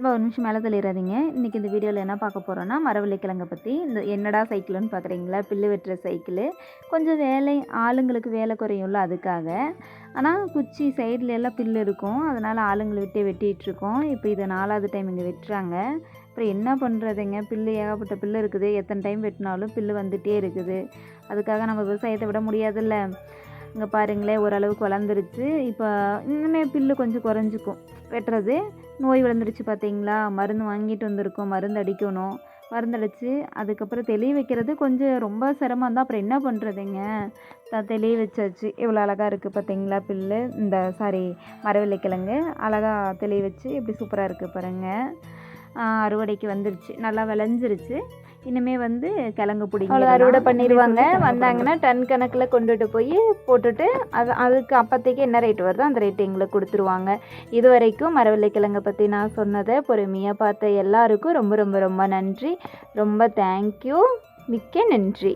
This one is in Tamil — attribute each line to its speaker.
Speaker 1: ரொம்ப ஒரு நிமிஷம் மேலே தள்ளிடாதீங்க இன்றைக்கி இந்த வீடியோவில் என்ன பார்க்க போகிறோன்னா மரவள்ளி கிழங்கை பற்றி இந்த என்னடா சைக்கிள்னு பார்க்குறீங்களா பில்லு வெட்டுற சைக்கிள். கொஞ்சம் வேலை ஆளுங்களுக்கு வேலை குறையும்ல அதுக்காக. ஆனால் குச்சி சைடில் எல்லாம் பில்லு இருக்கும். அதனால் ஆளுங்களை விட்டே வெட்டிகிட்ருக்கோம் இப்போ இதை நாலாவது டைம் இங்கே வெட்டுறாங்க. அப்புறம் என்ன பண்ணுறதுங்க பில்லு ஏகப்பட்ட பில்லு இருக்குது. எத்தனை டைம் வெட்டினாலும் பில்லு வந்துகிட்டே இருக்குது. அதுக்காக நம்ம விவசாயத்தை விட முடியாதுல்ல. இங்கே பாருங்களேன் ஓரளவுக்கு வளர்ந்துருச்சு. இப்போ இன்னுமே பில்லு கொஞ்சம் குறைஞ்சிக்கும். வெட்டுறது நோய் விழுந்துருச்சு பார்த்தீங்களா மருந்து வாங்கிட்டு வந்திருக்கோம் மருந்து அடிக்கணும். மருந்து அடித்து அதுக்கப்புறம் தெளிய வைக்கிறது கொஞ்சம் ரொம்ப சிரமம் தான். அப்புறம் என்ன பண்ணுறதுங்க தான் தெளிய வச்சாச்சு. இவ்வளோ அழகாக இருக்குது பார்த்தீங்களா பில்லு? இந்த சாரி மரவள்ளிக்கிழங்கு. அழகாக தெளிய வச்சு எப்படி சூப்பராக இருக்குது பாருங்கள் அறுவடைக்கு வந்துருச்சு. நல்லா விளைஞ்சிருச்சு. இனிமே வந்து கிழங்கு பிடிங்க.
Speaker 2: அறுவடை பண்ணிடுவாங்க. வந்தாங்கன்னா டன் கணக்கில் கொண்டுட்டு போய் போட்டுட்டு அது அதுக்கு அப்போதைக்கு என்ன ரேட் வருதோ அந்த ரேட் எங்களுக்கு கொடுத்துருவாங்க. இது வரைக்கும் மரவள்ளி கிழங்கை பற்றி நான் சொன்னதை பொறுமையாக பார்த்த எல்லாருக்கும் ரொம்ப ரொம்ப ரொம்ப நன்றி. ரொம்ப தேங்க்யூ மிக்க நன்றி.